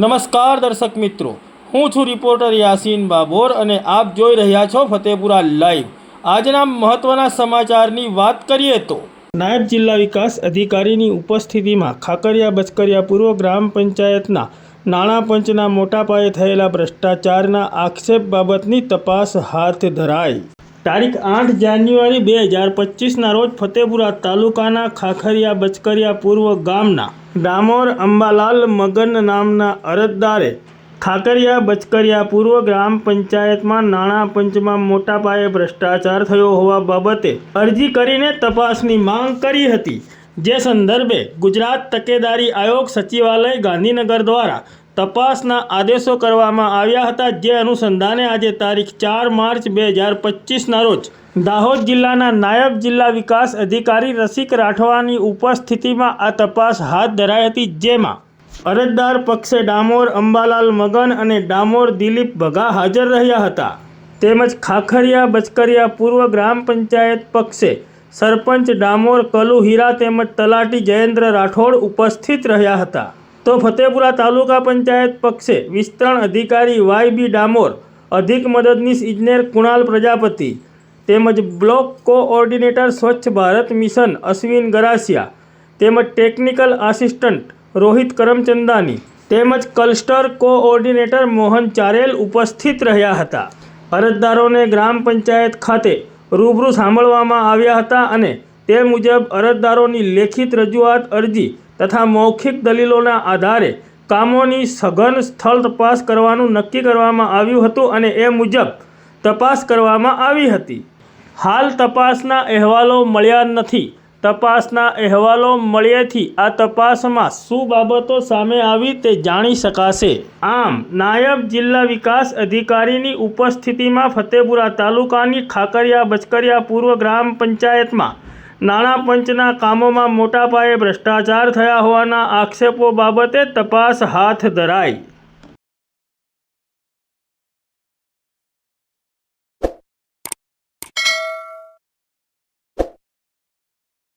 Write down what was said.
નમસ્કાર દર્શક મિત્રો. હું છું રિપોર્ટર યાસીન બાબોર અને આપ જોઈ રહ્યા છો ફતેપુરા લાઈવ. આજના મહત્વના સમાચારની વાત કરીએ તો નાયબ જિલ્લા વિકાસ અધિકારીની ઉપસ્થિતિમાં ખાકરિયા બચકરિયા પૂર્વ ગ્રામ પંચાયતના નાણાં પંચના મોટા પાયે થયેલા ભ્રષ્ટાચારના આક્ષેપ બાબતની તપાસ હાથ ધરાઈ. તારીખ આઠ જાન્યુઆરી બે હજાર પચીસના રોજ ફતેપુરા તાલુકાના ખાખરિયા બચકરિયા પૂર્વ ગામના ડામોર અંબાલાલ મગન નામના અરજદારે ખાકરિયા બચકરિયા પૂર્વ ગ્રામ પંચાયતમાં નાણાં પંચમાં મોટા પાયે ભ્રષ્ટાચાર થયો હોવા બાબતે અરજી કરીને તપાસની માંગ કરી હતી. જે સંદર્ભે ગુજરાત તકેદારી આયોગ સચિવાલય ગાંધીનગર દ્વારા તપાસના આદેશો કરવામાં આવ્યા હતા, જે અનુસંધાને આજે તારીખ ચાર માર્ચ બે હજાર પચીસના રોજ દાહોદ જિલ્લાના નાયબ જિલ્લા વિકાસ અધિકારી રસિક રાઠવાની ઉપસ્થિતિમાં આ તપાસ હાથ ધરાઈ હતી, જેમાં અરજદાર પક્ષે ડામોર, અંબાલાલ મગન અને ડામોર દિલીપ ભગા હાજર રહ્યા હતા. તેમજ ખાખરિયા, બચકરિયા પૂર્વ ગ્રામ પંચાયત પક્ષે સરપંચ ડામોર, કલુ, હીરા તેમજ તલાટી જયેન્દ્ર રાઠોડ ઉપસ્થિત રહ્યા હતા. તો ફતેપુરા તાલુકા પંચાયત પક્ષે વિસ્તરણ અધિકારી વાય બી ડામોર, અધિક મદદનીશ ઇજનેર કુણાલ પ્રજાપતિ, તેમજ બ્લોક કોઓર્ડિનેટર સ્વચ્છ ભારત મિશન અશ્વિન ગરાસિયા, તેમજ ટેકનિકલ આસિસ્ટન્ટ રોહિત કરમચંદાની, તેમજ ક્લસ્ટર કોઓર્ડિનેટર મોહન ચારેલ ઉપસ્થિત રહ્યા હતા. અરજદારોને ગ્રામ પંચાયત ખાતે રૂબરૂ સાંભળવામાં આવ્યા હતા અને તે મુજબ અરજદારોની લેખિત રજૂઆત અરજી તથા મૌખિક દલીલોના આધારે કામોની સઘન સ્થળ તપાસ કરવાનું નક્કી કરવામાં આવ્યું હતું અને એ મુજબ તપાસ કરવામાં આવી હતી. હાલ તપાસના અહેવાલો મળ્યા નથી. તપાસના અહેવાલો મળ્યાથી આ તપાસમાં શું બાબતો સામે આવી તે જાણી શકાશે. આમ, નાયબ જિલ્લા વિકાસ અધિકારીની ઉપસ્થિતિમાં ફતેપુરા તાલુકાની ખાકરિયા બચકરિયા પૂર્વ ગ્રામ પંચાયતમાં નાણાં પંચના કામોમાં મોટા પાયે ભ્રષ્ટાચાર થયા હોવાના આક્ષેપો બાબતે તપાસ હાથ ધરાઈ.